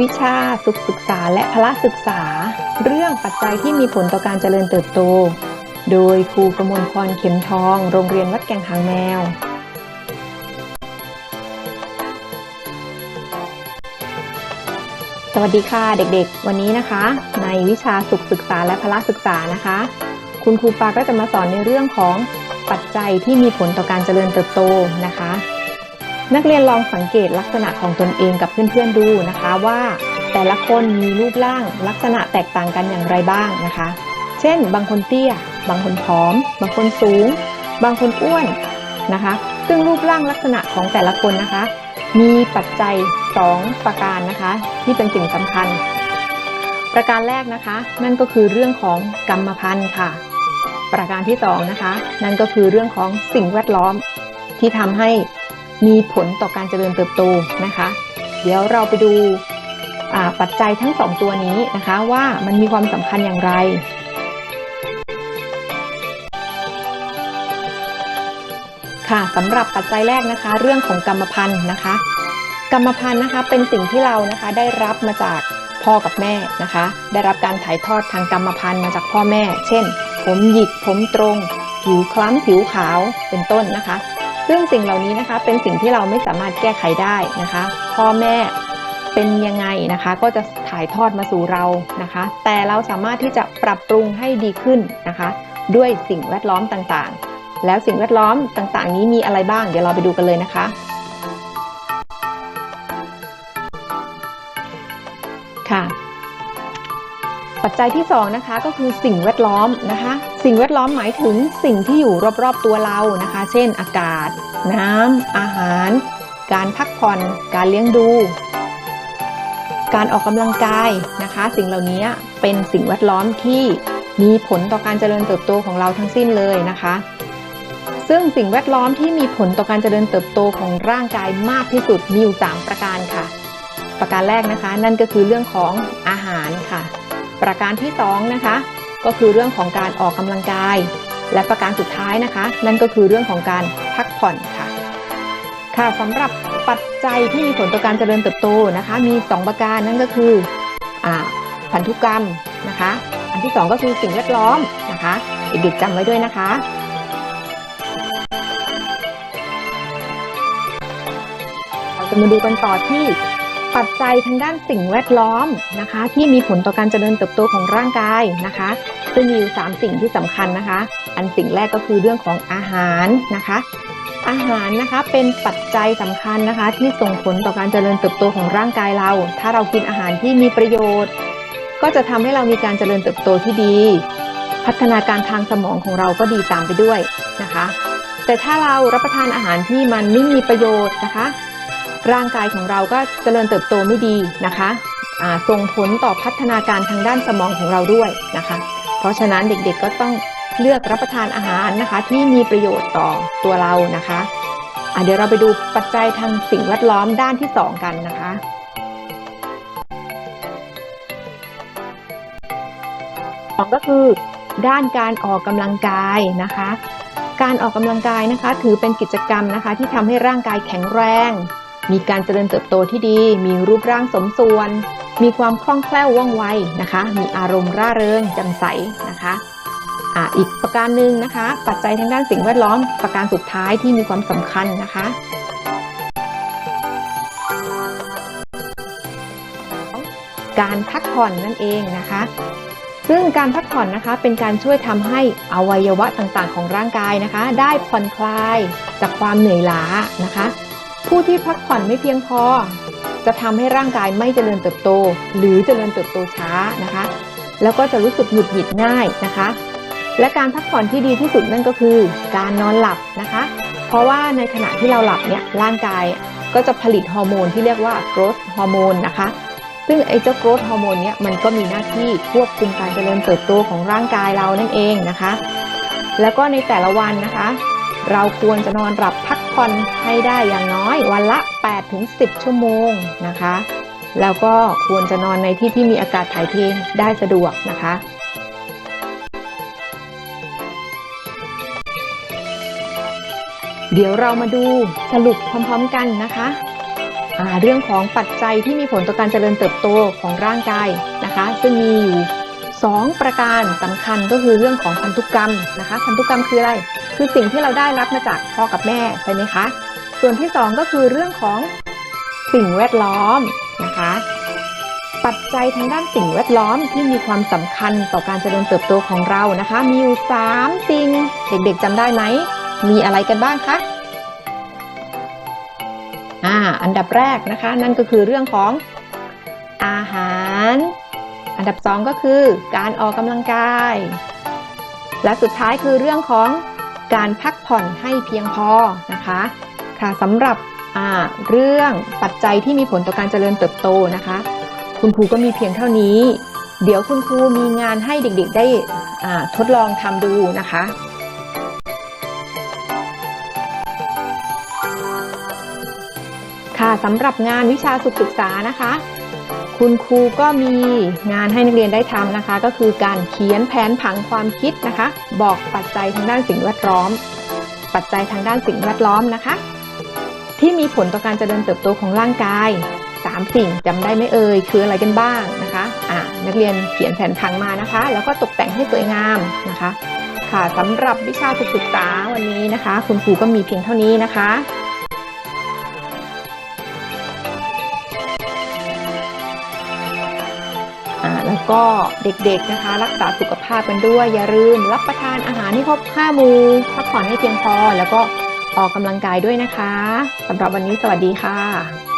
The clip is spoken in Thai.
วิชาสุขศึกษาและพละศึกษา เรื่องปัจจัยที่มีผลต่อการเจริญเติบโต โดยครูกมลพรเข็มทอง โรงเรียนวัดแก่งหางแมว สวัสดีค่ะเด็กๆ วันนี้นะคะ ในวิชาสุขศึกษาและพละศึกษานะคะ คุณครูปาก็จะมาสอนในเรื่องของปัจจัยที่มีผลต่อการเจริญเติบโตนะคะ นักเรียนลองสังเกตลักษณะของตนเองกับเพื่อนๆดูนะคะว่า แต่ละคนมีรูปร่างลักษณะแตกต่างกันอย่างไรบ้างนะคะ เช่น บางคนเตี้ย บางคนผอม บางคนสูง บางคนอ้วนนะคะ ซึ่งรูปร่างลักษณะของแต่ละคนนะคะ มีปัจจัย 2 ประการนะคะ ที่เป็นสิ่งสำคัญ ประการแรกนะคะ นั่นก็คือเรื่องของกรรมพันธุ์ค่ะ ประการที่สองนะคะ นั่นก็คือเรื่องของสิ่งแวดล้อมที่ทำให้ มีผลต่อการเจริญเติบโตนะคะ เดี๋ยวเราไปดูปัจจัยทั้งสองตัวนี้นะคะว่ามันมีความสำคัญอย่างไร ค่ะสำหรับปัจจัยแรกนะคะ เรื่องของกรรมพันธุ์นะคะ กรรมพันธุ์นะคะเป็นสิ่งที่เรานะคะได้รับมาจากพ่อกับแม่นะคะ ได้รับการถ่ายทอดทางกรรมพันธุ์มาจากพ่อแม่ เช่น ผมหยิกผมตรง ผิวคล้ำผิวขาวเป็นต้นนะคะ ซึ่งสิ่งเหล่านี้นะคะเป็นสิ่งที่เราไม่สามารถแก้ไขได้นะคะ พ่อแม่เป็นยังไงนะคะ ก็จะถ่ายทอดมาสู่เรานะคะ แต่เราสามารถที่จะปรับปรุงให้ดีขึ้นนะคะ ด้วยสิ่งแวดล้อมต่างๆ แล้วสิ่งแวดล้อมต่างๆ นี้มีอะไรบ้าง เดี๋ยวเราไปดูกันเลยนะคะค่ะ จจัยที่2นะคะก็คือสิ่งแวดล้อมนะคะ สิ่งแวดล้อมหมายถึงสิ่งที่อยู่รอบๆตัวเรานะคะ เช่นอากาศ น้ำอาหาร การพักผ่อน การเลี้ยงดู การออกกำลังกายนะคะ สิ่งเหล่านี้เป็นสิ่งแวดล้อมที่มีผลต่อการเจริญเติบโตของเราทั้งสิ้นเลยนะคะ ซึ่งสิ่งแวดล้อมที่มีผลต่อการเจริญเติบโตของร่างกายมากที่สุดมีอยู่ 3 ประการค่ะ ประการแรกนะคะ นั่นก็คือเรื่องของอาหารค่ะ ประการที่2นะคะก็คือเรื่องของการออกกำลังกาย และประการสุดท้ายนะคะ นั่นก็คือเรื่องของการพักผ่อนค่ะ ค่ะสำหรับปัจจัยที่มีผลต่อการเจริญเติบโตนะคะ มี 2 ประการนั่นก็คืออ่าพันธุกรรมนะคะ อันที่ 2 ก็คือสิ่งแวดล้อมนะคะเด็กๆจำไว้ด้วยนะคะเราจะมาดูกันต่อที่ ปัจจัยทางด้านสิ่งแวดล้อมนะคะ ที่มีผลต่อการเจริญเติบโตของร่างกายนะคะ ซึ่งมีอยู่ 3 สิ่งที่สำคัญนะคะ อันสิ่งแรกก็คือเรื่องของอาหารนะคะ อาหารนะคะเป็นปัจจัยสำคัญนะคะ ที่ส่งผลต่อการเจริญเติบโตของร่างกายเรา ถ้าเรากินอาหารที่มีประโยชน์ ก็จะทำให้เรามีการเจริญเติบโตที่ดี พัฒนาการทางสมองของเราก็ดีตามไปด้วยนะคะ แต่ถ้าเรารับประทานอาหารที่มันไม่มีประโยชน์นะคะ ร่างกายของเราก็เจริญเติบโตไม่ดีนะคะส่งผลต่อพัฒนาการทางด้านสมองของเราด้วยนะคะ เพราะฉะนั้นเด็กๆก็ต้องเลือกรับประทานอาหารนะคะ ที่มีประโยชน์ต่อตัวเรานะคะะเดี๋ยวเราไปดูปัจจัยทางสิ่งแวดล้อมด้านที่ 2 กันนะคะสองก็คือด้านการออกกำลังกายนะคะ การออกกำลังกายนะคะ ถือเป็นกิจกรรมนะคะ ที่ทำให้ร่างกายแข็งแรง มีการเจริญเติบโตที่ดี มีรูปร่างสมส่วน มีความคล่องแคล่วว่องไวนะคะ มีอารมณ์ร่าเริงจ่มใสนะคะอ่าอีกประการหนึ่งนะคะ ปัจจัยทางด้านสิ่งแวดล้อม ประการสุดท้ายที่มีความสำคัญนะคะการพักผ่อนนั่นเองนะคะ ซึ่งการพักผ่อนนะคะเป็นการช่วยทำให้อวัยวะต่างๆ ของร่างกายนะคะ ได้ผ่อนคลายจากความเหนื่อยล้านะคะ ผู้ที่พักผ่อนไม่เพียงพอ จะทำให้ร่างกายไม่เจริญเติบโต หรือเจริญเติบโตช้านะคะ แล้วก็จะรู้สึกหงุดหงิดง่ายนะคะ และการพักผ่อนที่ดีที่สุดนั่นก็คือ การนอนหลับนะคะ เพราะว่าในขณะที่เราหลับเนี่ยร่างกายก็จะผลิตฮอร์โมนที่เรียกว่า growth ฮอร์โมนนะคะ ซึ่งไอ้เจ้า growth ฮอร์โมนเนี่ยมันก็มีหน้าที่ควบคุมการเจริญเติบโตของร่างกายเรานั่นเองนะคะ แล้วก็ในแต่ละวันนะคะ เราควรจะนอนหลับพักผ่อนให้ได้อย่างน้อยวันละ 8-10 ชั่วโมงนะคะ แล้วก็ควรจะนอนในที่ที่มีอากาศถ่ายเทได้สะดวกนะคะ เดี๋ยวเรามาดูสรุปพร้อมๆกันนะคะเรื่องของปัจจัยที่มีผลต่อการเจริญเติบโตของร่างกายนะคะ ซึ่งมีอยู่ 2 ประการสำคัญก็คือเรื่องของพันธุกรรมนะคะ พันธุกรรมคืออะไร คือสิ่งที่เราได้รับมาจากพ่อกับแม่ใช่ไหมคะ ส่วนที่ 2 ก็คือเรื่องของสิ่งแวดล้อมนะคะ ปัจจัยทางด้านสิ่งแวดล้อมที่มีความสำคัญต่อการเจริญเติบโตของเรานะคะ มีอยู่3สิ่งเด็กๆจำได้ไหม มีอะไรกันบ้างคะอ่าอันดับแรกนะคะ นั่นก็คือเรื่องของอาหาร อันดับสองก็คือการออกกำลังกาย และสุดท้ายคือเรื่องของ การพักผ่อนให้เพียงพอนะคะค่ะสำหรับเรื่องปัจจัยที่มีผลต่อการเจริญเติบโตนะคะ คุณครูก็มีเพียงเท่านี้ เดี๋ยวคุณครูมีงานให้เด็กๆได้ทดลองทำดูนะคะค่ะสำหรับงานวิชาสุขศึกษานะคะ คุณครูก็มีงานให้นักเรียนได้ทำนะคะ ก็คือการเขียนแผนผังความคิดนะคะ บอกปัจจัยทางด้านสิ่งแวดล้อม ปัจจัยทางด้านสิ่งแวดล้อมนะคะ ที่มีผลต่อการเจริญเติบโตของร่างกายสามสิ่งจำได้ไหมเอ่ยคืออะไรกันบ้างนะคะอ่านักเรียนเขียนแผนผังมานะคะ แล้วก็ตกแต่งให้สวยงามนะคะ ค่ะสำหรับวิชาศึกษาวันนี้นะคะ คุณครูก็มีเพียงเท่านี้นะคะ ก็เด็กๆนะคะ รักษาสุขภาพกันด้วย อย่าลืมรับประทานอาหารให้ครบ5หมู่พักผ่อนให้เพียงพอ แล้วก็ออกกำลังกายด้วยนะคะสำหรับวันนี้สวัสดีค่ะ